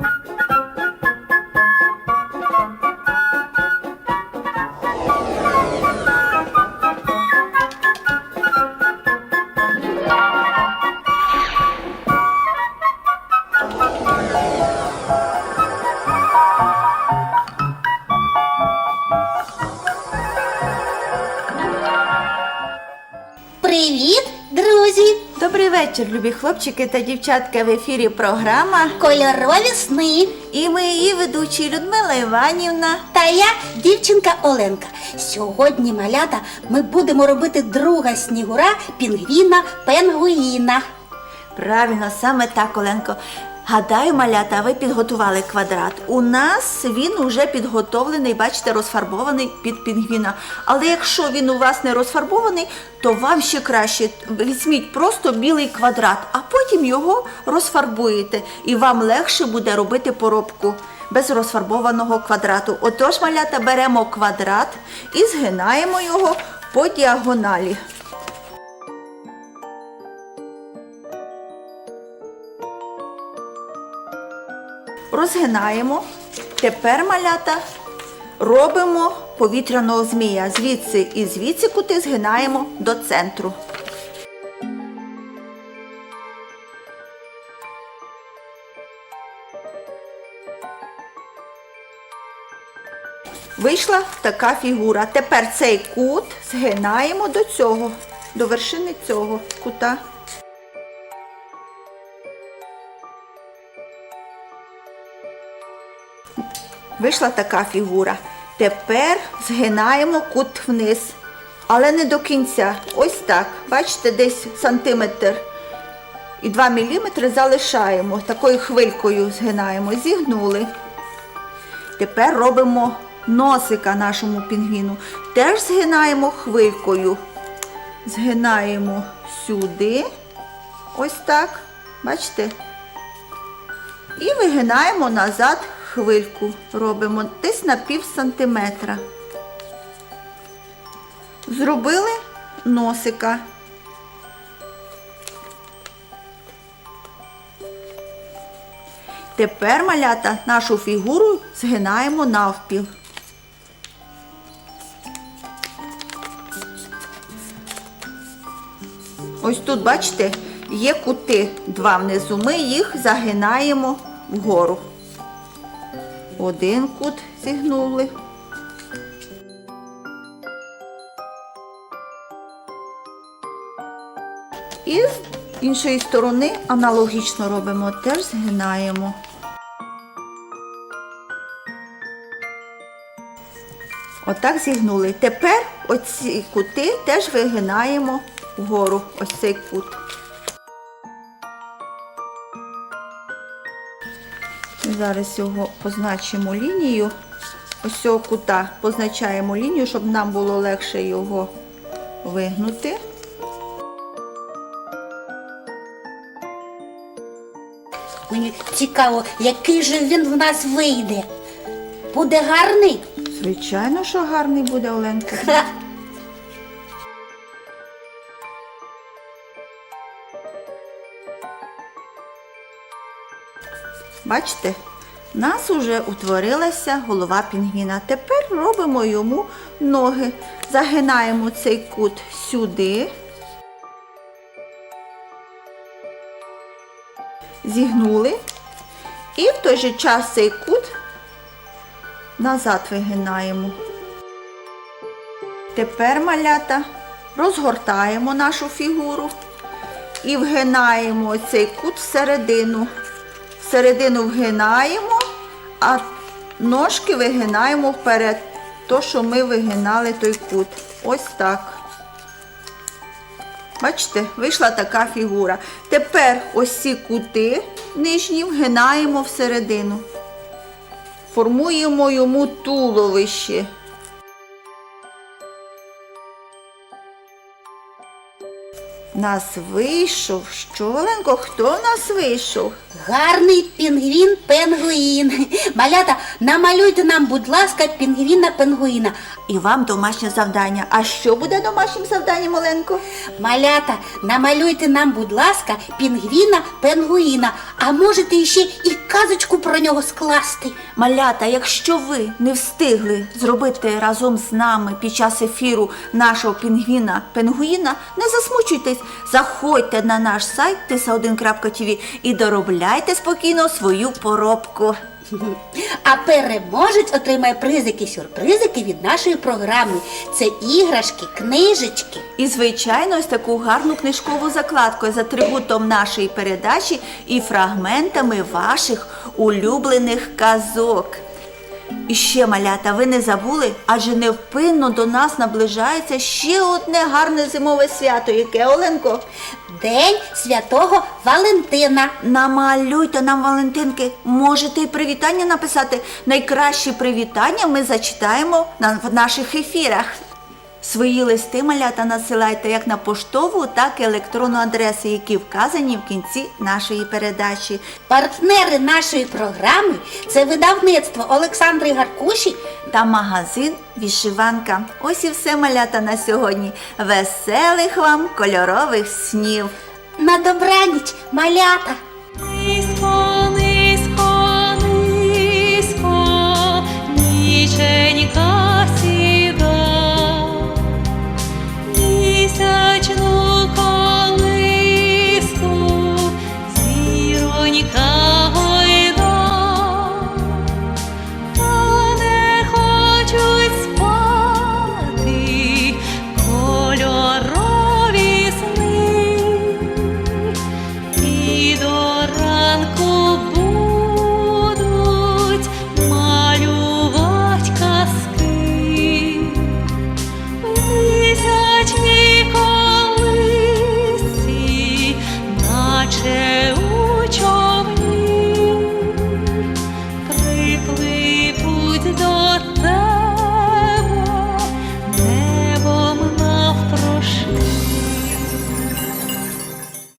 you вечір, любі хлопчики та дівчатка. В ефірі програма. Кольорові сни. І ми її ведучі Людмила Іванівна. Та я дівчинка Оленка. Сьогодні, малята, ми будемо робити друга снігура пінгвіна пенгуїна. Правильно, саме так, Оленко. Гадаю, малята, ви підготували квадрат. У нас він уже підготовлений, бачите, розфарбований під пінгвіна. Але якщо він у вас не розфарбований, то вам ще краще візьміть просто білий квадрат, а потім його розфарбуєте. І вам легше буде робити поробку без розфарбованого квадрату. Отож, малята, беремо квадрат і згинаємо його по діагоналі. Розгинаємо. Тепер малята робимо повітряного змія. Звідси і звідси кути згинаємо до центру. Вийшла така фігура. Тепер цей кут згинаємо до цього, до вершини цього кута. Вийшла така фігура. Тепер згинаємо кут вниз. Але не до кінця. Ось так. Бачите, десь сантиметр і 2 міліметри залишаємо. Такою хвилькою згинаємо. Зігнули. Тепер робимо носика нашому пінгвіну. Теж згинаємо хвилькою. Згинаємо сюди. Ось так. Бачите? І вигинаємо назад хвильку. Робимо десь на пів сантиметра. Зробили носика. Тепер малята нашу фігуру згинаємо навпіл. Ось тут, бачите, є кути два внизу. Ми їх загинаємо вгору. Один кут зігнули. І з іншої сторони аналогічно робимо, теж згинаємо. Отак зігнули. Тепер оці кути теж вигинаємо вгору, ось цей кут. Зараз його позначимо лінію. Ось цього кута позначаємо лінію, щоб нам було легше його вигнути. Мені цікаво, який же він в нас вийде. Буде гарний? Звичайно, що гарний буде Оленка. Ха. Бачите, у нас уже утворилася голова пінгвіна. Тепер робимо йому ноги. Загинаємо цей кут сюди. Зігнули. І в той же час цей кут назад вигинаємо. Тепер малята розгортаємо нашу фігуру і вгинаємо цей кут всередину. Всередину вгинаємо, а ножки вигинаємо вперед. То, що ми вигинали той кут. Ось так. Бачите, вийшла така фігура. Тепер ось ці кути нижні вгинаємо всередину. Формуємо йому туловище. Нас вийшов. Щоленко, хто нас вийшов? Гарний пінгвін пенгуїн. Малята, намалюйте нам, будь ласка, пінгвіна пенгуїна. І вам домашнє завдання. А що буде домашнім завданням, Оленко? Малята, намалюйте нам, будь ласка, пінгвіна пенгуїна. А можете ще і казочку про нього скласти. Малята, якщо ви не встигли зробити разом з нами під час ефіру нашого пінгвіна пенгуїна, не засмучуйтесь, заходьте на наш сайт tisa1.tv і доробляйте спокійно свою поробку. А переможець отримає призики сюрпризики від нашої програми. Це іграшки, книжечки. І, звичайно, ось таку гарну книжкову закладку з атрибутом нашої передачі і фрагментами ваших улюблених казок. І ще, малята, ви не забули, адже невпинно до нас наближається ще одне гарне зимове свято, яке Оленко. День святого Валентина. Намалюйте нам Валентинки, можете і привітання написати. Найкращі привітання ми зачитаємо в наших ефірах. Свої листи малята надсилайте як на поштову, так і електронну адресу, які вказані в кінці нашої передачі. Партнери нашої програми це видавництво Олександри Гаркуші. Та магазин Вішиванка. Ось і все малята на сьогодні. Веселих вам кольорових снів! На добраніч, малята!